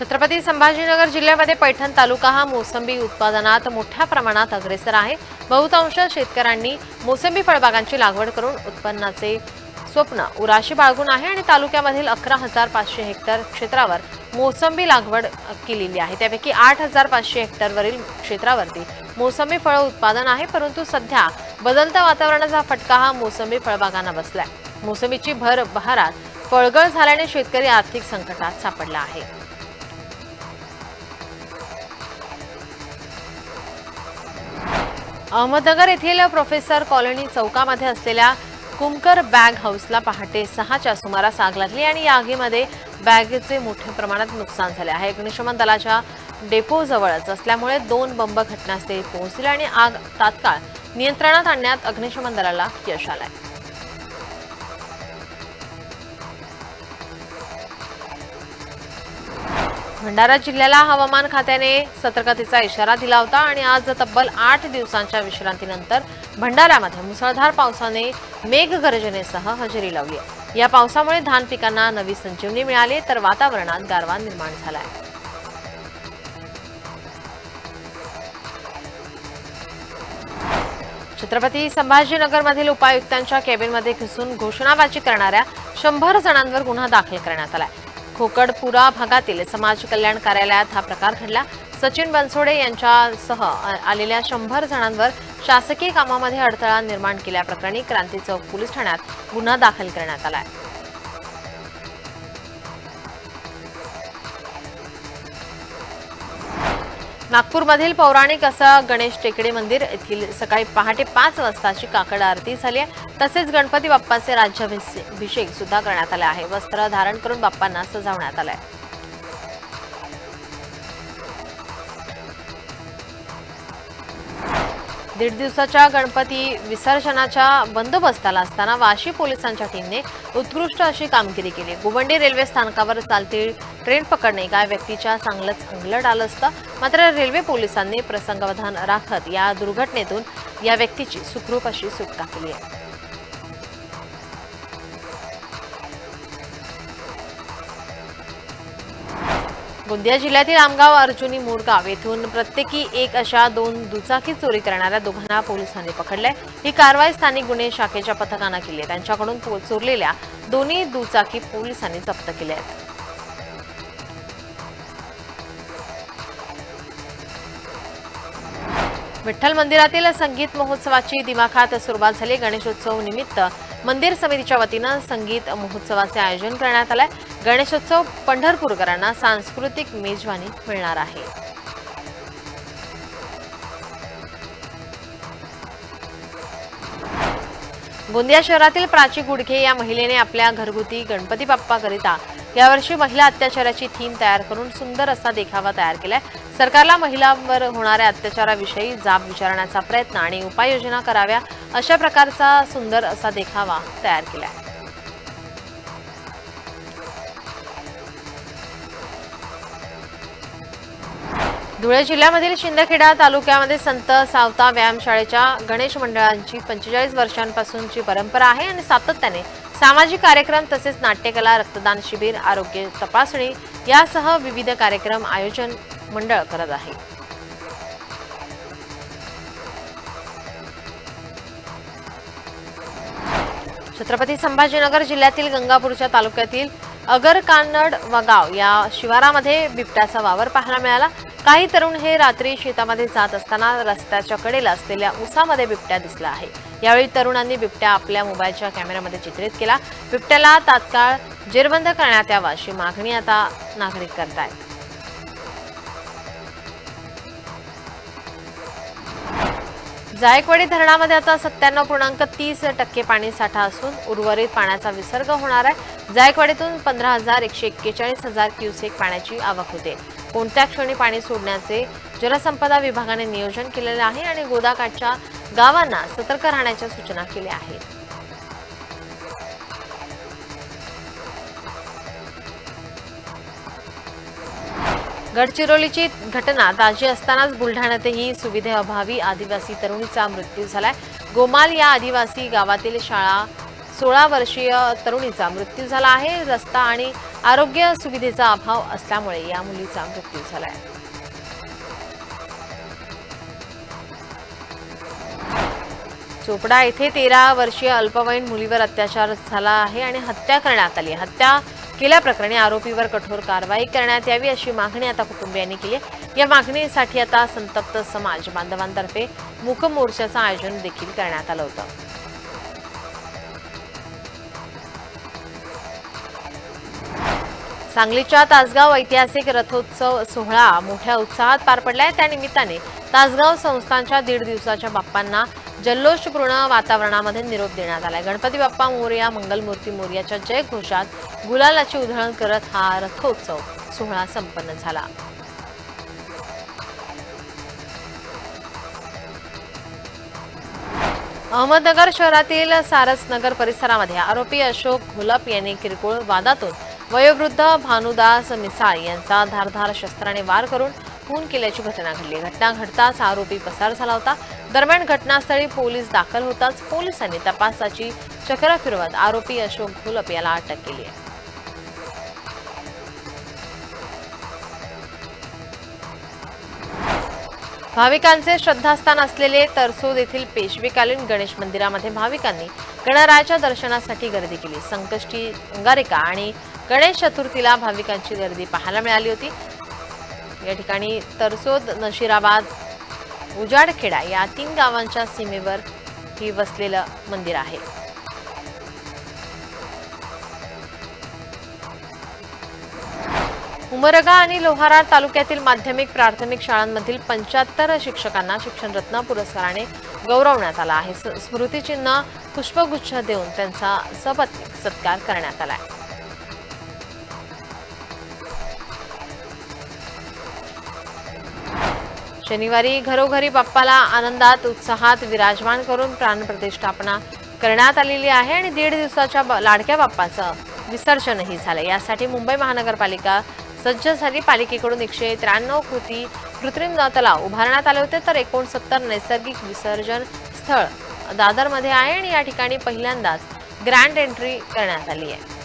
छत्रपती संभाजीनगर जिल्ह्यामध्ये पैठण तालुका हा मोसंबी उत्पादनात मोठ्या प्रमाणात अग्रेसर आहे. बहुतांश शेतकऱ्यांनी मोसंबी फळबागांची लागवड करून उत्पन्नाचे स्वप्न उराशी बाळगून आहे आणि तालुक्यामधील अकरा हजार पाचशे हेक्टर क्षेत्रावर मोसंबी लागवड केलेली आहे. त्यापैकी आठ हजार पाचशे हेक्टरवरील क्षेत्रावरती मोसंबी फळ उत्पादन आहे परंतु सध्या बदलत्या वातावरणाचा फटका हा मोसंबी फळबागांना बसलाय. मोसंबीची भर बहारात फळगळ झाल्याने शेतकरी आर्थिक संकटात सापडला आहे. अहमदनगर येथील प्रोफेसर कॉलनी चौकामध्ये असलेल्या कुमकर बॅग हाऊसला पहाटे सहाच्या सुमारास आग लागली आणि या आगीमध्ये बॅगेचे मोठ्या प्रमाणात नुकसान झाले आहे. अग्निशमन दलाच्या डेपोजवळच असल्यामुळे दोन बंब घटनास्थळी पोहोचले आणि आग तात्काळ नियंत्रणात आणण्यात अग्निशमन दलाला यश आलंय. भंडारा जिल्ह्याला हवामान खात्याने सतर्कतेचा इशारा दिला होता आणि आज तब्बल आठ दिवसांच्या विश्रांतीनंतर भंडाऱ्यामध्ये मुसळधार पावसाने मेघगर्जनेसह हजेरी लावली आहे. या पावसामुळे धान पिकांना नवी संजीवनी मिळाली तर वातावरणात गारवा निर्माण झाला आहे. छत्रपती संभाजीनगरमधील उपायुक्तांच्या केबिनमध्ये घुसून घोषणाबाजी करणाऱ्या शंभर जणांवर गुन्हा दाखल करण्यात आला आहे. खोकडपुरा भागातील समाज कल्याण कार्यालयात हा प्रकार घडला. सचिन बनसोडे यांच्यासह आलेल्या शंभर जणांवर शासकीय कामामध्ये अडथळा निर्माण केल्याप्रकरणी क्रांती चौक पोलीस ठाण्यात गुन्हा दाखल करण्यात आला आहे नागपूरमधील पौराणिक असं गणेश टेकडे मंदिर येथील सकाळी पहाटे पाच वाजताची काकड आरती झाली आहे. तसेच गणपती बाप्पाचे राज्याभिषेक सुद्धा करण्यात आले आहे. वस्त्र धारण करून बाप्पांना सजवण्यात आलंय दीड दिवसाच्या गणपती विसर्जनाच्या बंदोबस्ताला असताना वाशी पोलिसांच्या टीमने उत्कृष्ट अशी कामगिरी केली. गुवंडी रेल्वे स्थानकावर चालती ट्रेन पकडणे एका व्यक्तीच्या चांगलंच अंगलट आलं असतं. मात्र रेल्वे पोलिसांनी प्रसंगावधान राखत या दुर्घटनेतून या व्यक्तीची सुखरूप अशी सुटका केली आहे. गोंदिया जिल्ह्यातील आमगाव अर्जुनी मोडगाव येथून प्रत्येकी एक अशा दोन दुचाकी चोरी करणाऱ्या दोघांना पोलिसांनी पकडलंय. ही कारवाई स्थानिक गुन्हे शाखेच्या पथकानं केली आहे. त्यांच्याकडून चोरलेल्या दोन्ही दुचाकी पोलिसांनी जप्त केल्या आहेत. विठ्ठल मंदिरातील संगीत महोत्सवाची दिमाखात सुरुवात झाली. गणेशोत्सव निमित्त मंदिर समितीच्या वतीनं संगीत महोत्सवाचे आयोजन करण्यात आलंय. गणेशोत्सव पंढरपूरकरांना सांस्कृतिक मेजवानी मिळणार आहे. गोंदिया शहरातील प्राची गुडघे या महिलेने आपल्या घरगुती गणपती बाप्पाकरिता यावर्षी महिला अत्याचाराची थीम तयार करून सुंदर असा देखावा तयार केलाय. सरकारला महिलांवर होणाऱ्या अत्याचाराविषयी जाब विचारण्याचा प्रयत्न आणि उपाययोजना कराव्या अशा प्रकारचा सुंदर असा देखावा तयार केलाय. धुळे जिल्ह्यामधील शिंदखेडा तालुक्यामध्ये संत सावता व्यायामशाळेच्या गणेश मंडळांची पंचेचाळीस वर्षांपासूनची परंपरा आहे आणि सातत्याने सामाजिक कार्यक्रम तसेच नाट्यकला रक्तदान शिबिर आरोग्य तपासणी यासह विविध कार्यक्रम आयोजन मंडळ करत आहे. छत्रपती संभाजीनगर जिल्ह्यातील गंगापूरच्या तालुक्यातील अगरकानड वगाव या शिवारामध्ये बिबट्याचा वावर पाहायला मिळाला. काही तरुण हे रात्री शेतामध्ये जात असताना रस्त्याच्या कडेला असलेल्या उसामध्ये बिबट्या दिसला आहे. यावेळी तरुणांनी बिबट्या आपल्या मोबाईलच्या कॅमेऱ्यामध्ये चित्रित केला. बिबट्याला तात्काळ जेरबंद करण्यात यावा अशी मागणी आता नागरिक करतायत. जायकवाडी धरणामध्ये आता सत्त्याण्णव पूर्णांक तीस टक्के पाणी साठा असून उर्वरित पाण्याचा विसर्ग होणार आहे. जायकवाडीतून पंधरा हजार एकशे एक्केचाळीस हजार क्युसेक पाण्याची आवक होते. कोणत्या क्षणी पाणी सोडण्याचे जलसंपदा विभागाने नियोजन केलेले आहे आणि गोदाकाठच्या गावांना सतर्क राहण्याच्या सूचना केल्या आहेत. गडचिरोलीची घटना ताजी असतानाच बुलढाण्यातही सुविधेअभावी आदिवासी तरुणीचा मृत्यू झालाय. गोमाल या आदिवासी गावातील शाळा सोळा वर्षीय तरुणीचा मृत्यू झाला आहे रस्ता आणि आरोग्य सुविधेचा अभाव असल्यामुळे या मुलीचा मृत्यू झाला आहे चोपडा येथे तेरा वर्षीय अल्पवयीन मुलीवर अत्याचार झाला आहे आणि हत्या करण्यात आली आहे. हत्या केल्याप्रकरणी आरोपीवर कठोर कारवाई करण्यात यावी अशी मागणी आता कुटुंबियांनी केली आहे. या मागणीसाठी आता संतप्त समाज बांधवांतर्फे मूक मोर्चाचं आयोजन देखील करण्यात आलं होतं सांगलीच्या तासगाव ऐतिहासिक रथोत्सव सोहळा मोठ्या उत्साहात पार पडलाय. त्या निमित्ताने तासगाव संस्थांच्या दीड दिवसाच्या बाप्पांना जल्लोषपूर्ण वातावरणामध्ये निरोप देण्यात आलाय. गणपती बाप्पा मोर्या मंगलमूर्ती मोर्याच्या जयघोषात गुलालाची उधळण करत हा रथोत्सव सोहळा संपन्न झाला. अहमदनगर शहरातील सारसनगर परिसरामध्ये आरोपी अशोक घोलप यांनी किरकोळ वादातून वयोवृद्ध भानुदास मिसाळ यांचा धारधार शस्त्राने वार करून खून केल्याची घटना घडली. घटना घडताच आरोपी पसार झाला होता. दरम्यान घटनास्थळी पोलीस दाखल होताच पोलिसांनी तपासाची चक्र फिरवत आरोपी अशोक घोलप याला अटक केली आहे. भाविकांचे श्रद्धास्थान असलेले तरसोद येथील पेशवेकालीन गणेश मंदिरामध्ये भाविकांनी गणरायाच्या दर्शनासाठी गर्दी केली. संकष्टी अंगारिका आणि गणेश चतुर्थीला भाविकांची गर्दी पाहायला मिळाली होती. या ठिकाणी तरसोद नशिराबाद उजाडखेडा या तीन गावांच्या सीमेवर ही वसलेलं मंदिर आहे. उमरगा आणि लोहारा तालुक्यातील माध्यमिक प्राथमिक शाळांमधील पंच्याहत्तर शिक्षकांना शिक्षणरत्न पुरस्काराने गौरवण्यात आला आहे. स्मृतीचिन्ह स्मृतिचिन्ह पुष्पगुच्छ देऊन त्यांचा सपत्नीक सत्कार करण्यात आला आहे. शनिवारी घरोघरी बाप्पाला आनंदात उत्साहात विराजमान करून प्राणप्रतिष्ठापना करण्यात आलेली आहे आणि दीड दिवसाच्या ब- लाडक्या बाप्पाचं विसर्जनही झालं. यासाठी मुंबई महानगरपालिका सज्ज झाली. पालिकेकडून एकशे त्र्याण्णव कृती कृत्रिम तलाव उभारण्यात आले होते. तर एकोणसत्तर नैसर्गिक विसर्जन स्थळ दादरमध्ये आहे आणि या ठिकाणी पहिल्यांदाच ग्रँड एंट्री करण्यात आली आहे.